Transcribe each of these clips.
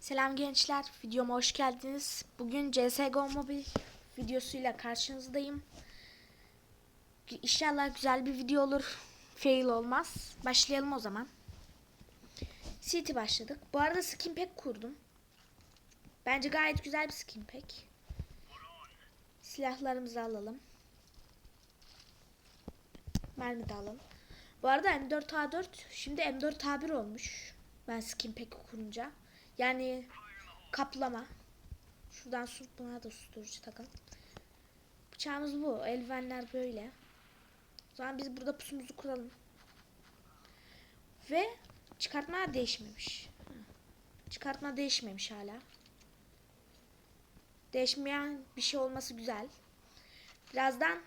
Selam gençler, videoma hoş geldiniz. Bugün CSGO Mobile videosuyla karşınızdayım. İnşallah güzel bir video olur, fail olmaz. Başlayalım o zaman. City başladık. Bu arada skin pack kurdum. Bence gayet güzel bir skin pack. Silahlarımızı alalım. Mermi de alalım. Bu arada M4A4 şimdi M4A1 olmuş. Ben skin pack kurunca. Yani kaplama. Şuradan su buna da susturucu takalım. Bıçağımız bu. Eldivenler böyle. O zaman biz burada pusumuzu kuralım. Ve çıkartma değişmemiş. Çıkartma değişmemiş hala. Değişmeyen bir şey olması güzel. Birazdan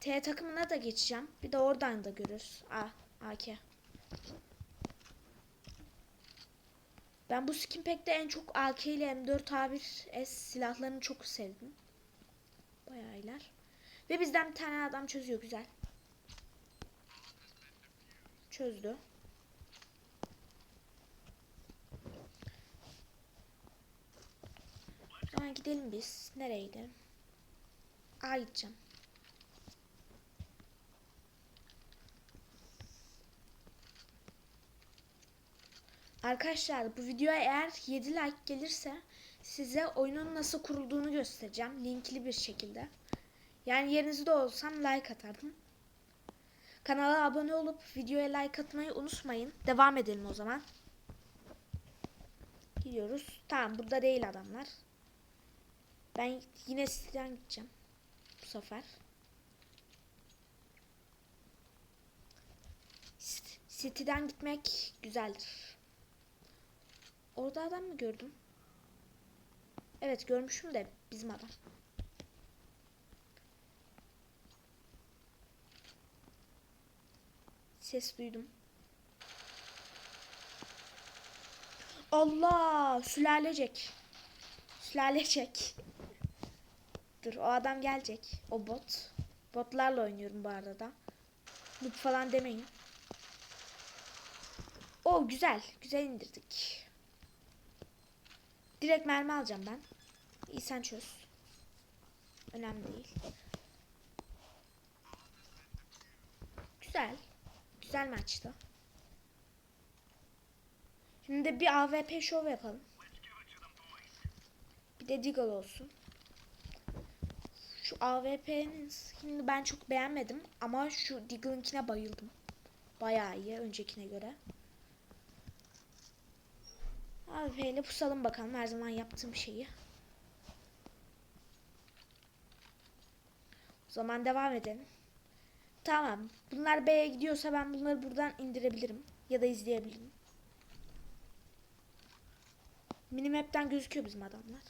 T takımına da geçeceğim. Bir de oradan da görürüz. A, AK. Ben bu skin pack'te en çok AK ile M4A1S silahlarını çok sevdim. Bayağı iyiler. Ve bizden bir tane adam çözüyor güzel. Çözdü. O zaman gidelim biz. Nereye gidelim? A. Arkadaşlar bu videoya eğer 7 like gelirse size oyunun nasıl kurulduğunu göstereceğim. Linkli bir şekilde. Yani yerinizde olsam like atardım. Kanala abone olup videoya like atmayı unutmayın. Devam edelim o zaman. Gidiyoruz. Tamam burada değil adamlar. Ben yine siteden gideceğim. Bu sefer. City'den gitmek güzeldir. Orada adam mı gördüm? Evet görmüşüm de bizim adam. Ses duydum. Allah sülalecek. Sülalecek. Dur o adam gelecek. O bot. Botlarla oynuyorum bu arada. Noob falan demeyin. O güzel. Güzel indirdik. Direkt mermi alacağım ben. İyi sen çöz. Önemli değil. Güzel. Güzel maçtı. Şimdi de bir AWP şov yapalım. Bir de Deagle olsun. Şu AWP'nin skinini ben çok beğenmedim ama şu Deagle'ınkine bayıldım. Bayağı iyi öncekine göre. AWP ile pusalım bakalım her zaman yaptığım şeyi. O zaman devam edelim. Tamam. Bunlar B'ye gidiyorsa ben bunları buradan indirebilirim. Ya da izleyebilirim. Minimap'ten gözüküyor bizim adamlar.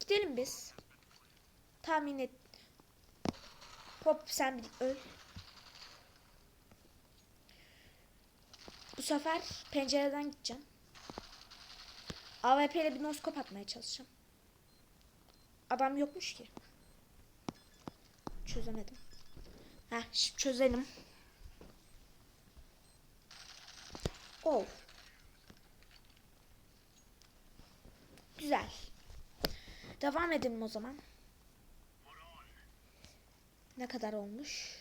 Gidelim biz. Tahmin et. Hop sen bir öl. Bu sefer pencereden gideceğim. AWP ile bir noskop atmaya çalışacağım. Adam yokmuş ki. Çözemedim. Heh, şimdi çözelim. Oh. Güzel. Devam edelim o zaman. Ne kadar olmuş?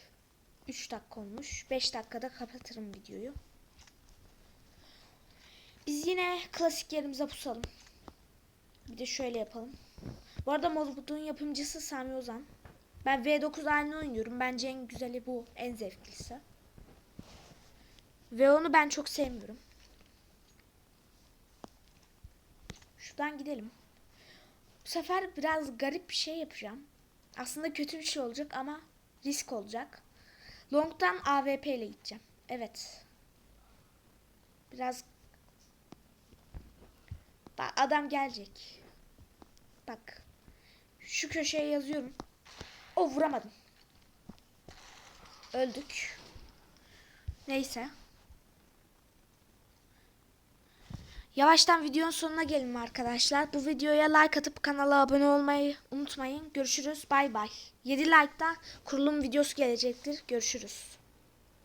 3 dakika olmuş. 5 dakikada kapatırım videoyu. Biz yine klasik yerimize pusalım. Bir de şöyle yapalım. Bu arada Modbut'un yapımcısı Sami Ozan. Ben V9 halini oynuyorum. Bence en güzeli bu. En zevklisi. Ve onu ben çok sevmiyorum. Şuradan gidelim. Bu sefer biraz garip bir şey yapacağım. Aslında kötü bir şey olacak ama risk olacak. Long'dan AWP ile gideceğim. Evet. Biraz Bak adam gelecek. Bak. Şu köşeye yazıyorum. O vuramadım. Öldük. Neyse. Yavaştan videonun sonuna gelin arkadaşlar. Bu videoya like atıp kanala abone olmayı unutmayın. Görüşürüz. Bay bay. 7 like'da kurulum videosu gelecektir. Görüşürüz.